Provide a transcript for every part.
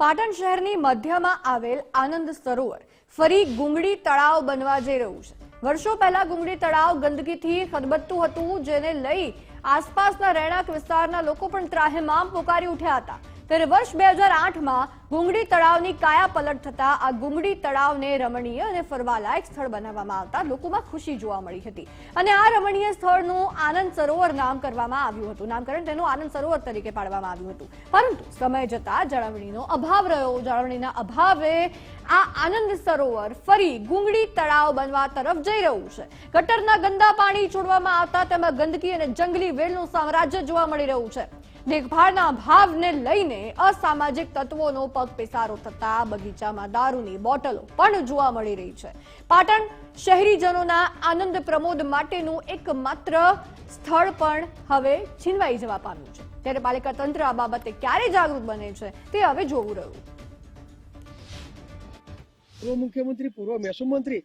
પાટણ શહેરની મધ્યમાં આવેલ આનંદ સરોવર ફરી ગુંગળી તળાવ બનવા જઈ રહ્યું છે. વર્ષો પહેલા ગુંગળી તળાવ ગંદકીથી ખદબદતું હતું, જેને લઈ આસપાસના રહેણાંક વિસ્તારના લોકો પણ ત્રાહેમામ પોકારી ઉઠ્યા હતા. ત્યારે વર્ષ બે હજાર આઠમાં ગુંગડી તળાવની કાયા પલટ થતા આ ગુંગડી તળાવને રમણીય અને ફરવાલાયક સ્થળ બનાવવામાં આવતા લોકોમાં ખુશી જોવા મળી હતી. અને આ રમણીય સ્થળનું આનંદ સરોવર નામ કરવામાં આવ્યું હતું. નામકરણ તેનું આનંદ સરોવર તરીકે પાડવામાં આવ્યું હતું. પરંતુ સમય જતા જાળવણીનો અભાવ રહ્યો. જાળવણીના અભાવે આ આનંદ સરોવર ફરી ગુંગડી તળાવ બનવા તરફ જઈ રહ્યું છે. ગટરના ગંદા પાણી છોડવામાં આવતા તેમાં ગંદકી અને જંગલી વેલનું સામ્રાજ્ય જોવા મળી રહ્યું છે. દેખભાળના અભાવને લઈને અસામાજિક તત્વોનો પગ પેસારો થતા બગીચામાં દારૂની બોટલો પણ જોવા મળી રહી છે. પાટણ શહેરીજનોના આનંદ પ્રમોદ માટેનું એકમાત્ર સ્થળ પણ હવે છીનવાઈ જવા પામ્યું છે. ત્યારે પાલિકા તંત્ર આ બાબતે ક્યારે જાગૃત બને છે તે હવે જોવું રહ્યું. પૂર્વ મુખ્યમંત્રી, પૂર્વ મહેસૂલ મંત્રી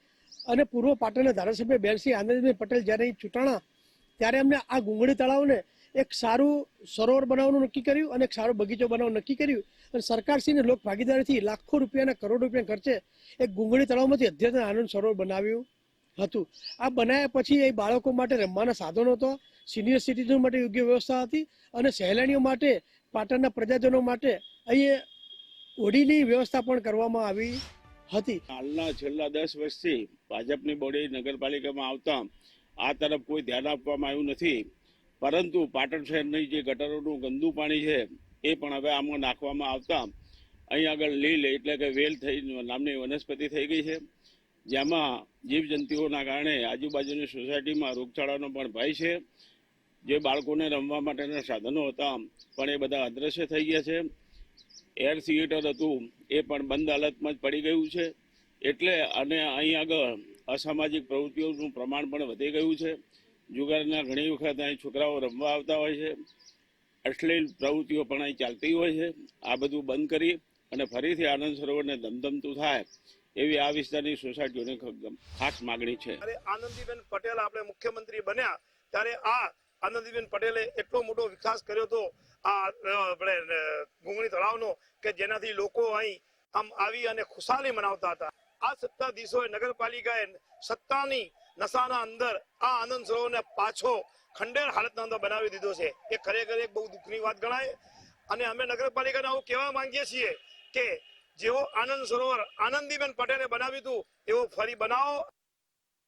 અને પૂર્વ પાટણના ધારાસભ્ય બેનસિંહ આનંદભાઈ પટેલ જ્યારે ચૂંટાણા, ત્યારે અમને આ ગુંગળી તળાવને એક સારું સરોવર બનાવવાનું નક્કી કર્યું અને એક સારો બગીચો બનાવવાનું નક્કી કર્યું. અને સરકારશ્રીને લોક ભાગીદારીથી લાખો રૂપિયાના કરોડ રૂપિયા ખર્ચે એક ગુંગળી તળાવમાંથી અધ્યતન આનંદ સરોવર બનાવ્યું હતું. આ બનાવ્યા પછી એ બાળકો માટે રમવાના સાધનો હતો સિનિયર સિટીઝન માટે યોગ્ય વ્યવસ્થા હતી અને સહેલાણીઓ માટે, પાટણના પ્રજાજનો માટે અહીં ઓડીની વ્યવસ્થા પણ કરવામાં આવી હતી. હાલના છેલ્લા દસ વર્ષથી ભાજપની બોડી નગરપાલિકામાં આવતા આ તરફ કોઈ ધ્યાન આપવામાં આવ્યું નથી. પરંતુ પાટણ શહેરની જે ગટરોનું ગંદુ પાણી છે, એ પણ હવે આમાં નાખવામાં આવતા. અહીં આગળ લીલ એટલે કે વેલ થઈ, નામની વનસ્પતિ થઈ ગઈ છે. જેમાં જીવજંતુઓના કારણે આજુબાજુની સોસાયટીમાં રોગચાળાનો પણ ભય છે. જે બાળકોને રમવા માટેના સાધનો હતા, પણ એ બધા અદ્રશ્ય થઈ ગયા છે. એર થિયેટર હતું, એ પણ બંધ હાલતમાં જ પડી ગયું છે. એટલે અને અહીં આગળ અસામાજિક પ્રવૃત્તિઓનું પ્રમાણ પણ વધી ગયું છે. જુગારના ઘણી વખત અહીં છોકરાઓ રમવા આવતા હોય છે. અશ્લીલ પ્રવૃત્તિઓ પણ અહીં ચાલતી હોય છે. આ બધું બંધ કરી અને ફરીથી આનંદ સરોવરને ધમધમતું થાય એવી આ વિસ્તારની સોસાયટીઓને ખાસ માગણી છે. આનંદીબેન પટેલ આપણે મુખ્યમંત્રી બન્યા ત્યારે આ આનંદીબેન પટેલે એટલો મોટો વિકાસ કર્યો હતો આ આપણે અ, ગુંગળી તળાવનો કે જેનાથી લોકો અહીં આમ આવી અને ખુશાલી મનાવતા હતા. આ સત્તાધીશોએ નગરપાલિકાએ સત્તાની નશાના અંદર આ આનંદ સરોવરને પાછો ખંડેર હાલતના અંદર બનાવી દીધો છે. એ ખરેખર એક બહુ દુઃખની વાત ગણાય. અને અમે નગરપાલિકાને આવું કહેવા માંગીએ છીએ કે જેવો આનંદ સરોવર આનંદીબેન પટેલે બનાવ્યું હતું એવો ફરી બનાવો.